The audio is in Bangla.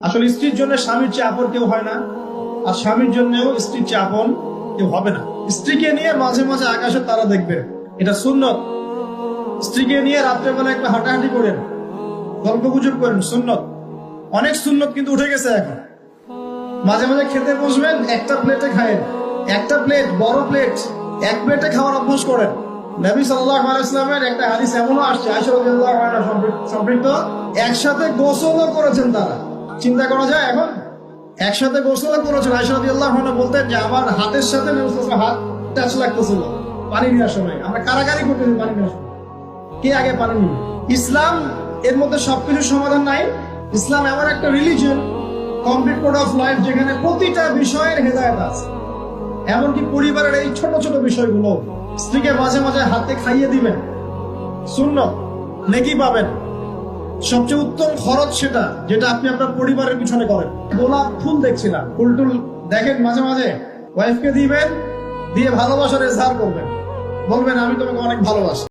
আসলে স্ত্রীর জন্য স্বামীর চেয়ে আপন কেউ হয় না, আর স্বামীর জন্যও স্ত্রীর চেয়ে আপন কেউ হবে না। স্ত্রীকে নিয়ে মাঝে মাঝে আকাশের তারা দেখবেন এটা সুন্নত। স্ত্রীকে নিয়ে রাত্রেবেলা একটা হাঁটাহাঁটি করেন, গল্প গুজব করেন, সুন্নত। অনেক সুন্নত কিন্তু উঠে গেছে এখন। মাঝে মাঝে খেতে বসবেন, একটা প্লেটে খায়েন। একটা প্লেট বড় প্লেট এক প্লেটে খাওয়ার অভ্যাস করেন। নবী সাল্লাহ ইসলামের একটা হাদিস এমনও আসছে সম্পৃক্ত। একসাথে গোসলও করেছেন তারা। চিন্তা করা যায় এখন? একসাথে গোসলও করেছেন আশরফুল্লাহ বলতেন যে, আমার হাতের সাথে হাত টাচ লাগতেছিল। পানি নেওয়ার সময় আমরা কারাগারি করতেছি পানি নেওয়ার সময় কে আগে পানি নিবে? ইসলাম, এর মধ্যে সবকিছু সমাধান নাই। ইসলাম এমন একটা religion complete code of life যেখানে প্রতিটা বিষয়ের হেদায়ত আছে। এমনকি পরিবারের এই ছোট ছোট বিষয়গুলো স্ত্রীকে মাঝে মাঝে হাতে খাইয়ে দিবেন। শূন্য নেকি পাবেন। সবচেয়ে উত্তম খরচ সেটা, যেটা আপনি আপনার পরিবারের পিছনে করেন। গোলাপ ফুল দেখছিলাম ফুল টুল দেখেন মাঝে মাঝে। ওয়াইফকে দিবেন, দিয়ে ভালোবাসার এজহার করবেন। বলবেন, আমি তোমাকে অনেক ভালোবাসি।